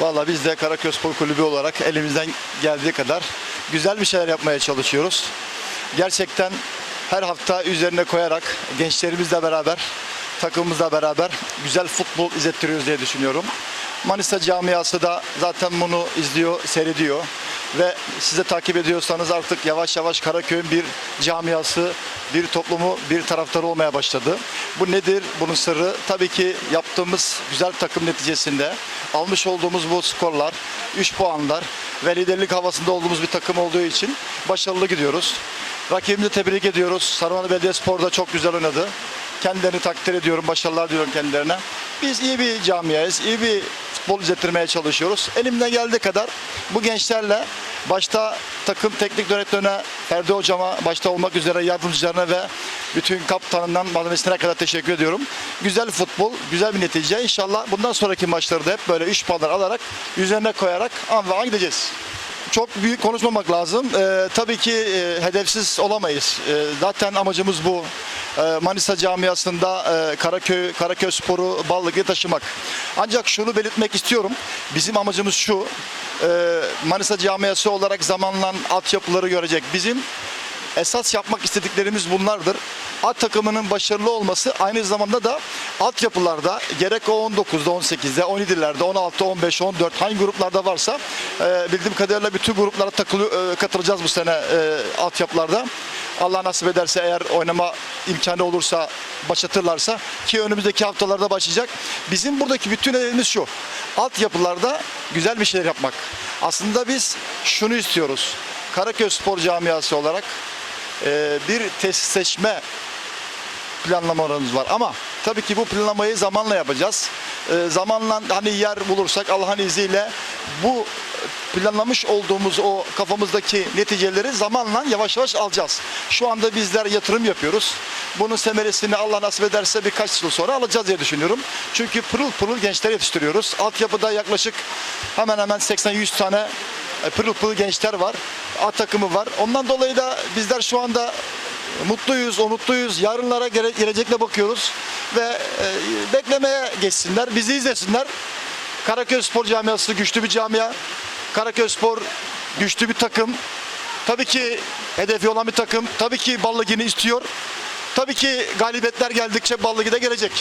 Valla biz de Karaköy Spor Kulübü olarak elimizden geldiği kadar güzel bir şeyler yapmaya çalışıyoruz. Gerçekten her hafta üzerine koyarak gençlerimizle beraber, takımımızla beraber güzel futbol izlettiriyoruz diye düşünüyorum. Manisa camiası da zaten bunu izliyor, seyrediyor ve size takip ediyorsanız artık yavaş yavaş Karaköy'ün bir camiası, bir toplumu, bir taraftarı olmaya başladı. Bu nedir? Bunun sırrı tabii ki yaptığımız güzel takım neticesinde almış olduğumuz bu skorlar, 3 puanlar ve liderlik havasında olduğumuz bir takım olduğu için başarılı gidiyoruz. Rakibimizi tebrik ediyoruz. Sarımalı Belediyespor da çok güzel oynadı. Kendilerini takdir ediyorum, başarılar diliyorum kendilerine. Biz iyi bir camiayız, iyi bir futbol izlettirmeye çalışıyoruz. Elimden geldiği kadar bu gençlerle başta takım teknik direktörüne, Ferdi Hocama başta olmak üzere yardımcılarına ve bütün kaptanından malzemesine kadar teşekkür ediyorum. Güzel futbol, güzel bir netice. İnşallah bundan sonraki maçlarda hep böyle 3 puanlar alarak, üzerine koyarak an ve an gideceğiz çok büyük konuşmamak lazım. Ee, tabii ki e, hedefsiz olamayız. Ee, zaten amacımız bu. Ee, Manisa camiasında e, Karaköy, Karaköy sporu Ballık'ı taşımak. Ancak şunu belirtmek istiyorum. Bizim amacımız şu. e, Manisa camiası olarak zamanla altyapıları görecek. Bizim esas yapmak istediklerimiz bunlardır. At takımının başarılı olması aynı zamanda da altyapılarda gerek o 19'da, 18'de, 17'lerde, 16'da, 15, 14 hangi gruplarda varsa e, bildiğim kadarıyla bütün gruplara takılı, e, katılacağız bu sene e, altyapılarda. Allah nasip ederse eğer oynama imkanı olursa başlatırlarsa ki önümüzdeki haftalarda başlayacak. Bizim buradaki bütün hedefimiz şu. Altyapılarda güzel bir şeyler yapmak. Aslında biz şunu istiyoruz. Karaköy Spor Camiası olarak e, bir tesisleşme planlamalarımız var ama tabii ki bu planlamayı zamanla yapacağız. E, zamanla hani yer bulursak Allah'ın izniyle bu planlamış olduğumuz o kafamızdaki neticeleri zamanla yavaş yavaş alacağız. Şu anda bizler yatırım yapıyoruz. Bunun semeresini Allah nasip ederse birkaç yıl sonra alacağız diye düşünüyorum. Çünkü pırıl pırıl gençler yetiştiriyoruz. Altyapıda yaklaşık hemen hemen 80-100 tane e, pırıl pırıl gençler var. A takımı var. Ondan dolayı da bizler şu anda mutluyuz, umutluyuz. Yarınlara gele- gelecekle bakıyoruz ve e, beklemeye geçsinler, bizi izlesinler. Karaköy Spor Camiası güçlü bir camia. Karaköy Spor güçlü bir takım. Tabii ki hedefi olan bir takım. Tabii ki Ballıgi'ni istiyor. Tabii ki galibiyetler geldikçe Ballıgi de gelecek.